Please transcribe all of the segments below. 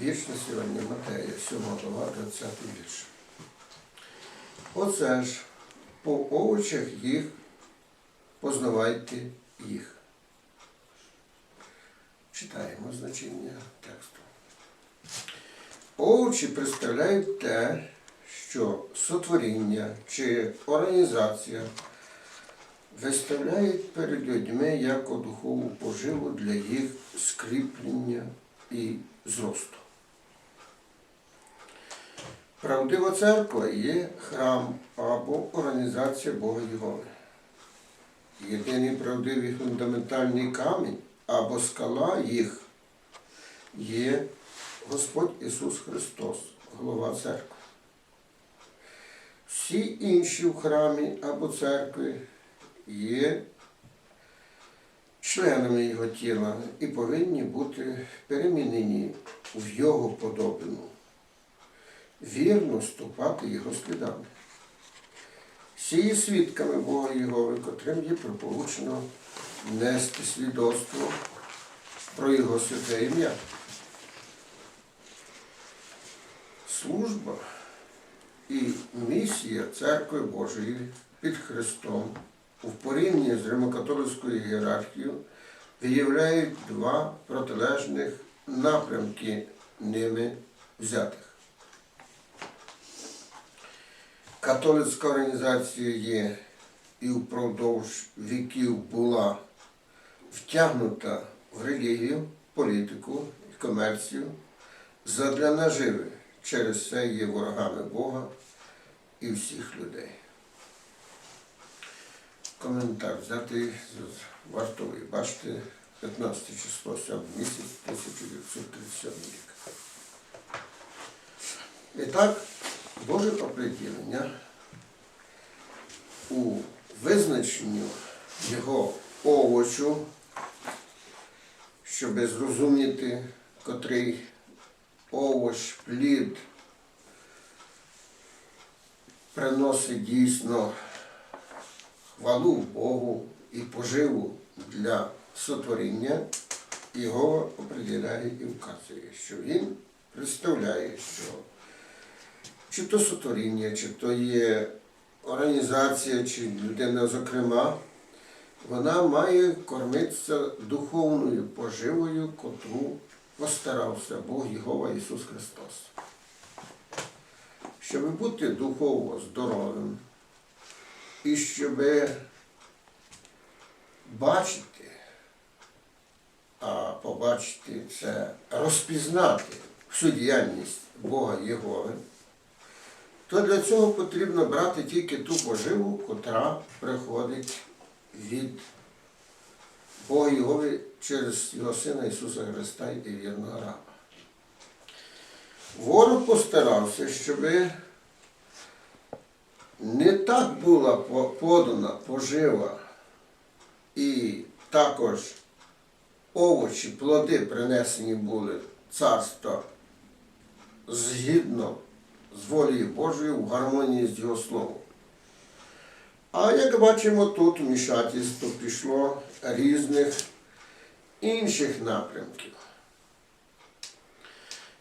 Вірш сьогодні Матея, 7 глава, 20 вірш. Оце ж по овочах їх познавайте їх. Читаємо значення тексту. Овочі представляють те, що сотворіння чи організація виставляють перед людьми як духову поживу для їх скріплення і зросту. Правдива церква є храм або організація Бога Єгови. Єдиний правдивий фундаментальний камінь або скала їх є Господь Ісус Христос, голова церкви. Всі інші в храмі або церкві є членами Його тіла і повинні бути перемінені в Його подобину, вірно ступати Його слідами. Всі свідками Бога Єгови, котрим є прополучено нести свідоцтво про Його святе ім'я. Служба і місія Церкви Божої під Христом у порівнянні з римокатолицькою ієрархією виявляють два протилежних напрямки ними взятих. Католицька організація є і впродовж віків була втягнута в релігію, політику і комерцію задля наживи. Через це є ворогами Бога і всіх людей. Коментар взятий з вартової башти 15 число 7 місяць 1937 рік. І так, Боже оприділення у визначенню його овочу, щоб зрозуміти, котрий овоч, плід приносить дійсно хвалу Богу і поживу для сотворіння, його определяє і вказує, що він представляє, що чи то сотворіння, чи то є організація, чи людина, зокрема, вона має кормитися духовною поживою, котру постарався Бог Єгова Ісус Христос. Щоб бути духовно здоровим і щоб бачити, а побачити це розпізнати всю діяльність Бога Єгови, то для цього потрібно брати тільки ту поживу, котра приходить від Бога Єгови через Його Сина Ісуса Христа і вірного раба. Ворог постарався, щоб не так була подана пожива і також овочі, плоди принесені були царства згідно з волею Божою в гармонії з Його Словом. А як бачимо, тут вмішательство пішло різних інших напрямків.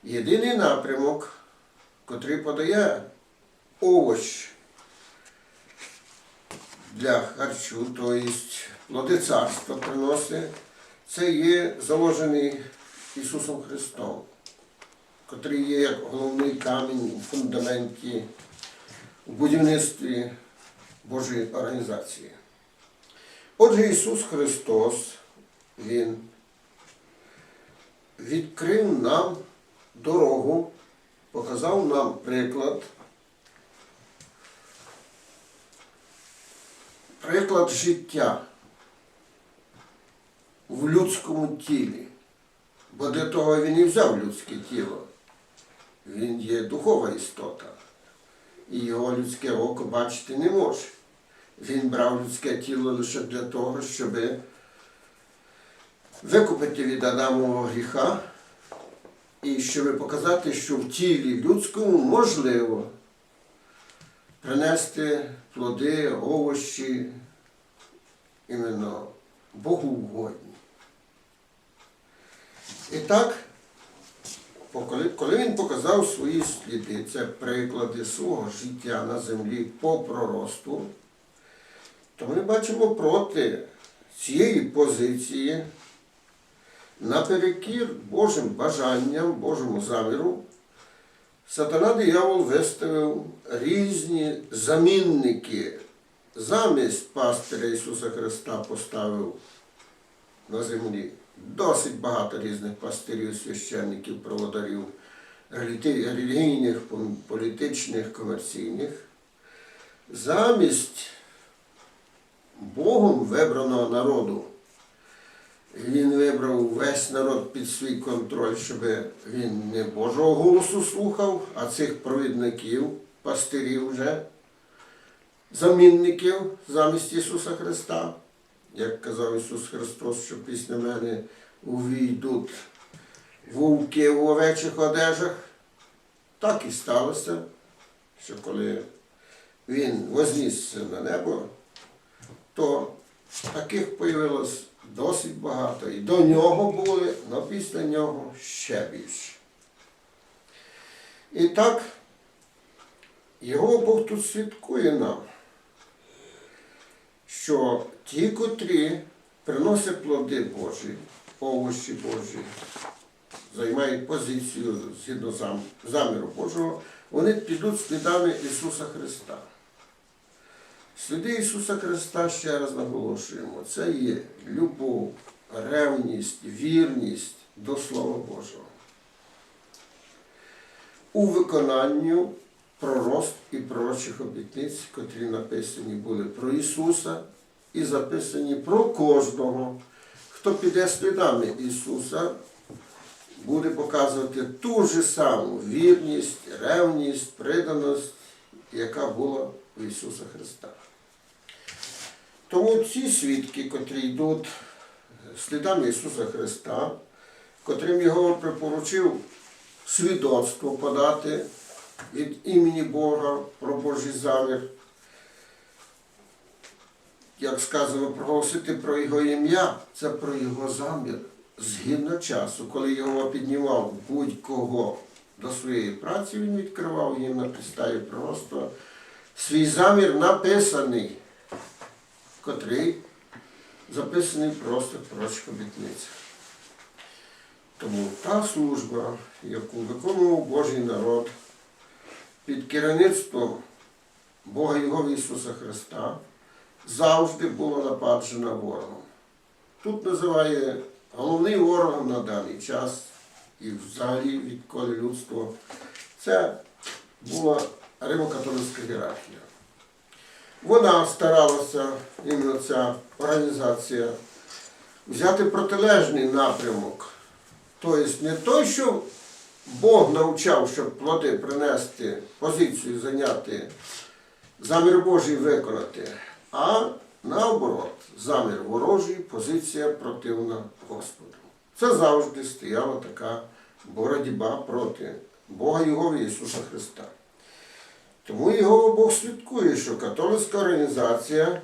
Єдиний напрямок, котрий подає овоч для харчу, тобто плоди царства приносить, це є заложений Ісусом Христом, котрий є як головний камінь у фундаменті у будівництві Божої організації. Отже, Ісус Христос, Він відкрив нам дорогу, показав нам приклад, приклад життя в людському тілі. Бо для того він і взяв людське тіло. Він є духова істота. І його людське око бачити не може. Він брав людське тіло лише для того, щоб викупити від Адамового гріха і щоб показати, що в тілі людському можливо принести плоди, овощі, іменно Богу угодні. І так, коли, коли він показав свої сліди, це приклади свого життя на землі по проросту, то ми бачимо проти цієї позиції наперекір Божим бажанням, Божому заміру, сатана диявол виставив різні замінники. Замість пастиря Ісуса Христа поставив на землі досить багато різних пастирів, священників, проводарів, релігійних, політичних, комерційних. Замість Богом вибраного народу він вибрав весь народ під свій контроль, щоб він не Божого голосу слухав, а цих провідників, пастирів вже, замінників замість Ісуса Христа. Як казав Ісус Христос, що після мене увійдуть вовки в овечих одежах. Так і сталося, що коли він вознісся на небо, то таких появилось досить багато. І до нього були, але після нього ще більше. І так, його Бог тут свідкує нам, що ті, котрі приносять плоди Божі, овочі Божі, займають позицію згідно зам- заміру Божого, вони підуть слідами Ісуса Христа. Сліди Ісуса Христа, ще раз наголошуємо, це є любов, ревність, вірність до Слова Божого. У виконанню пророст і пророчих обітниць, котрі написані були про Ісуса і записані про кожного, хто піде слідами Ісуса, буде показувати ту ж саму вірність, ревність, приданість, яка була у Ісуса Христа. Тому ці свідки, котрі йдуть слідами Ісуса Христа, котрим його припоручив свідоцтво подати від імені Бога про Божий замір, як сказано, проголосити про Його ім'я, це про Його замір. Згідно часу, коли його піднімав будь-кого до своєї праці, він відкривав їм на підставі просто свій замір написаний, котрий записаний просто в пророчих обітницях. Тому та служба, яку виконував Божий народ під керівництвом Бога Його Ісуса Христа, завжди була нападжена ворогом. Тут називає головний ворог на даний час і взагалі відколи людство. Це була римокатолицька ієрархія. Вона старалася, іменно ця організація, взяти протилежний напрямок. Тобто не той, що Бог навчав, щоб плоди принести, позицію зайняти, замір Божий виконати, а наоборот, замір ворожий, позиція противна Господу. Це завжди стояла така боротьба проти Бога Його Ісуса Христа. Тому його Бог слідкує, що католицька організація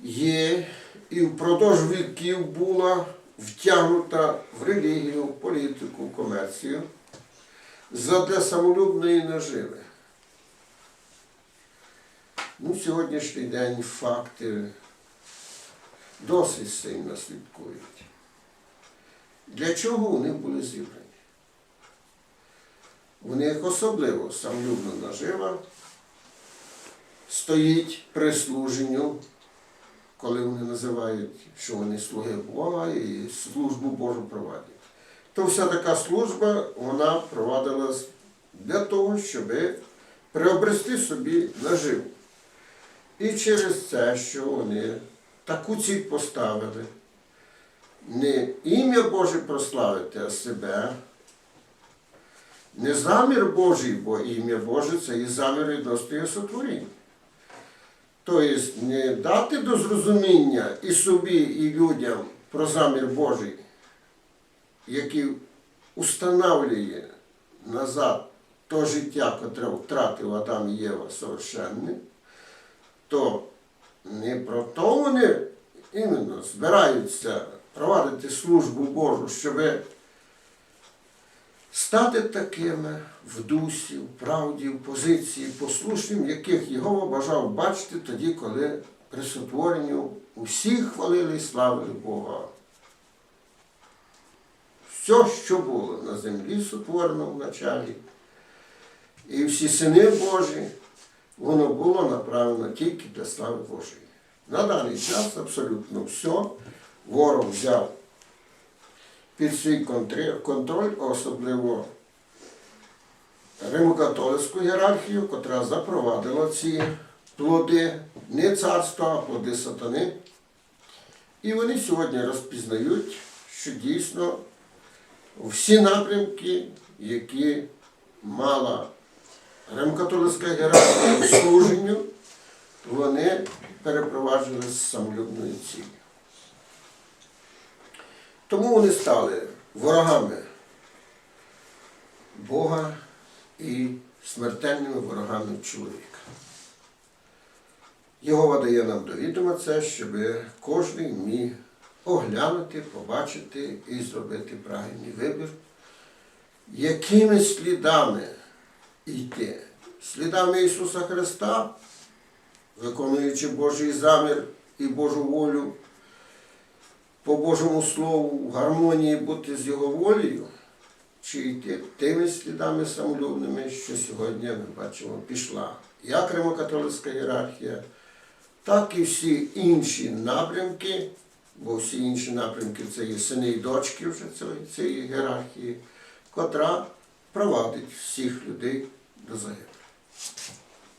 є і впродовж віків була втягнута в релігію, в політику, в комерцію задля самолюбної наживи. Ну, сьогоднішній день факти досить сильно слідкують. Для чого вони були зібрані? У них особливо самолюбна нажива стоїть при служенню, коли вони називають, що вони слуги Бога і службу Божу проводять. То вся така служба вона провадилась для того, щоб приобрести собі наживу. І через це, що вони таку ціль поставили, не ім'я Боже прославити, а себе. Не замір Божий, бо ім'я Боже це і замір відносно його сотворіння. Тобто не дати до зрозуміння і собі, і людям про замір Божий, який установлює назад то життя, котре втратив Адам і Єва совершенне, то не про то вони іменно збираються провадити службу Божу, щоб стати такими в дусі, в правді, в позиції, послушним, яких його бажав бачити тоді, коли при сотворенню усі хвалили і Бога. Все, що було на землі сотворено в началі, і всі сини Божі, воно було направлено тільки для слави Божої. На даний час абсолютно все ворог взяв під свій контроль, особливо римокатолицьку ієрархію, котра запровадила ці плоди не царства, а плоди сатани. І вони сьогодні розпізнають, що дійсно всі напрямки, які мала римокатолицька ієрархія у служенню, вони перепроваджували з самолюбною ціллю. Тому вони стали ворогами Бога і смертельними ворогами чоловіка. Його дає нам до відома це, щоб кожен міг оглянути, побачити і зробити правильний вибір, якими слідами йти. Слідами Ісуса Христа, виконуючи Божий замір і Божу волю, по Божому Слову в гармонії бути з Його волею, чи йти тими слідами самолюбними, що сьогодні ми бачимо, пішла як римокатолицька ієрархія, так і всі інші напрямки, бо всі інші напрямки це є сини і дочки вже цієї, цієї ієрархії, котра провадить всіх людей до.